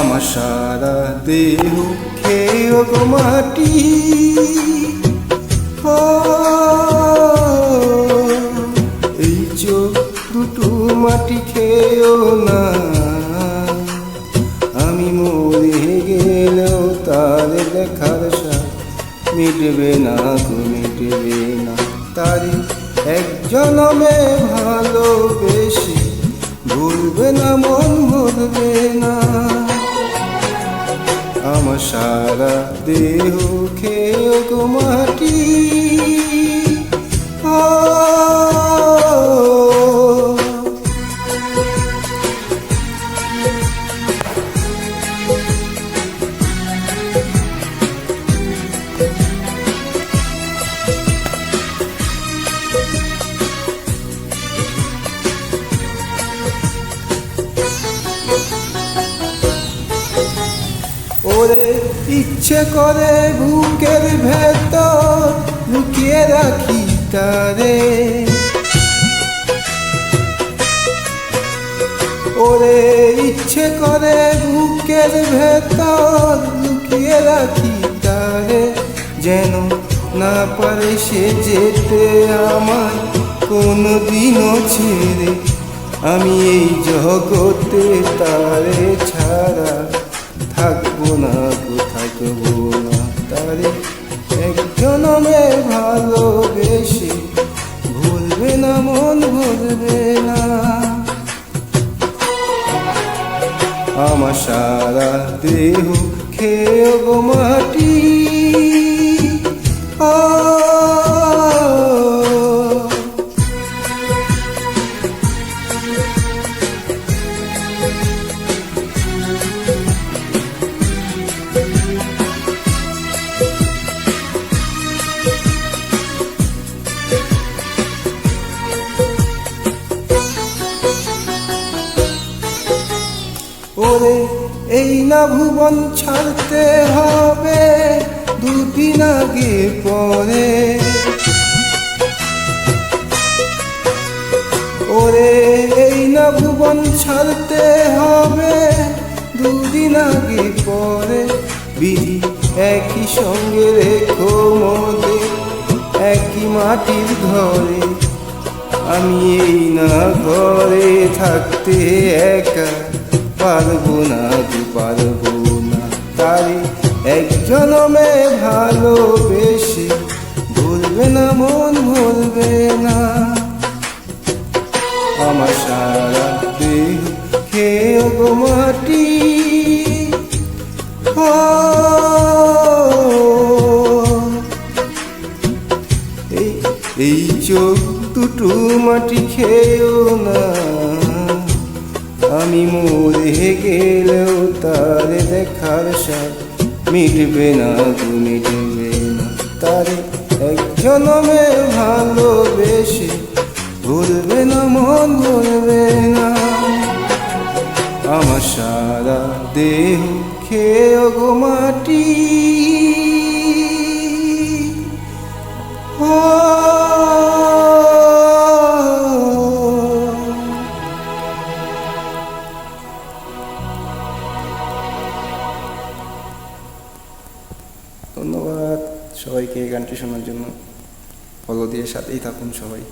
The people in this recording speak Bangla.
আমার সারা দেহ খেয়ে গো মাটি। এই চোখ দুটো মাটি খেয়েও না। আমি মরে গেলেও তার দেখার সাথ মিটবে না গো, মিটবে না। তারি একজনমে ভালোবেসে সারা দেহ খেয়ে গো মাটি ওরে ইচ্ছে করে বুকের ভেতর লুকিয়ে রাখি তারে। ওরে, ইচ্ছে করে বুকের ভেতর লুকিয়ে রাখি তারে, যেন না পারে সে যেতে আমার কোনো দিনও ছেড়ে। আমি এই জগতে তারে ছাড়া থাকব না, কোথায় থাকব না। তারে একজনমে ভালোবেসে ভুলবে না, মন ভুলবে না। আমার সারা দেহ খেয়ে মাটি ওরে, এই না ভুবন ছাড়তে হবে দুদিন আগে পরে। ওরে, এই না ভুবন ছাড়তে হবে দুদিন আগে পরে। বিধি একই সঙ্গে রেখো মোদে, একই মাটির ঘরে। আমি এই না ঘরে থাকতে একা। পারব না তু পারব না। তারে একজনমে ভালোবেসে ভুলবে না, মন ভুলবে না। আমার সারা দেহ খেয়ে গো মাটি। এই চোখ দুটো মাটি খেয়েও না। আমি গেলেও দেখার সাথ মিটবে না গো মিটবে না। তারে একজনমে ভালোবেসে ভুলবে না, মন ভুলবে না। আমার সারা দেহ খেয়ে গো মাটি। ও সবাইকে এই গানটি শোনার জন্য। ফলো দিয়ে সাথেই থাকুন সবাই।